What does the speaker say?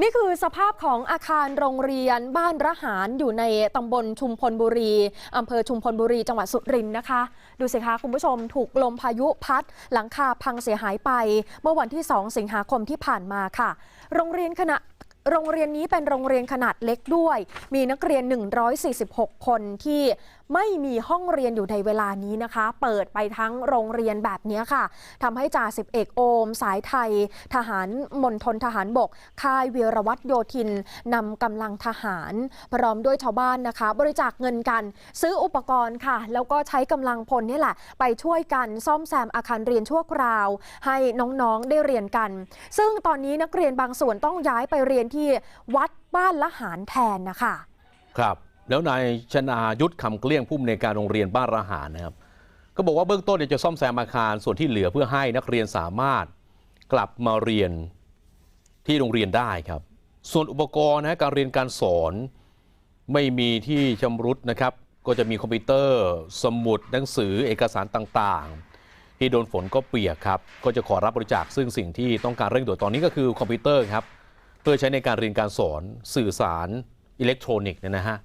นี่คือสภาพของอาคารโรงเรียนบ้านระหารอยู่ในตำบลชุมพลบุรีอำเภอชุมพลบุรี จังหวัดสุรินทร์นะคะ ดูสิคะคุณผู้ชมถูกลมพายุพัด หลังคาพังเสียหายไป เมื่อวันที่ 2 สิงหาคมที่ผ่านมาค่ะ โรงเรียนขณะ โรงเรียนนี้เป็นโรงเรียนขนาดเล็กด้วย มีนักเรียน 146 คนที่ไม่มีห้องเรียนอยู่ในเวลานี้นะคะ เปิดไปทั้งโรงเรียนแบบนี้ค่ะทำให้จ่าสิบเอกโอม สายไทย ทหารมณฑลทหารบก ค่ายเวีรวัตรโยธินนำกำลังทหาร พร้อมด้วยชาวบ้านนะคะ บริจาคเงินกัน ซื้ออุปกรณ์ค่ะ แล้วก็ใช้กำลังพลนี่แหละ ไปช่วยกันซ่อมแซมอาคารเรียนชั่วคราว ให้น้องๆได้เรียนกัน ซึ่งตอนนี้นักเรียนบางส่วนต้องย้ายไปเรียนที่วัดบ้านละหารแทนนะคะครับแล้วนายชนายุทธคำเกลี้ยงผู้อำนวยการโรงเรียนบ้านระหารนะครับ ก็บอกว่าเบื้องต้นจะซ่อมแซมอาคารส่วนที่เหลือเพื่อให้นักเรียนสามารถกลับมาเรียนที่โรงเรียนได้ครับ ส่วนอุปกรณ์นะการเรียนการสอนไม่มีที่ชำรุดนะครับ ก็จะมีคอมพิวเตอร์ สมุดหนังสือเอกสารต่างๆ ที่โดนฝนก็เปียกครับ ก็จะขอรับบริจาคซึ่งสิ่งที่ต้องการเร่งด่วนตอนนี้ก็คือคอมพิวเตอร์ครับ พื่อใช้ในการเรียนการสอนสื่อสารอิเล็กทรอนิกส์เนี่ยนะฮะ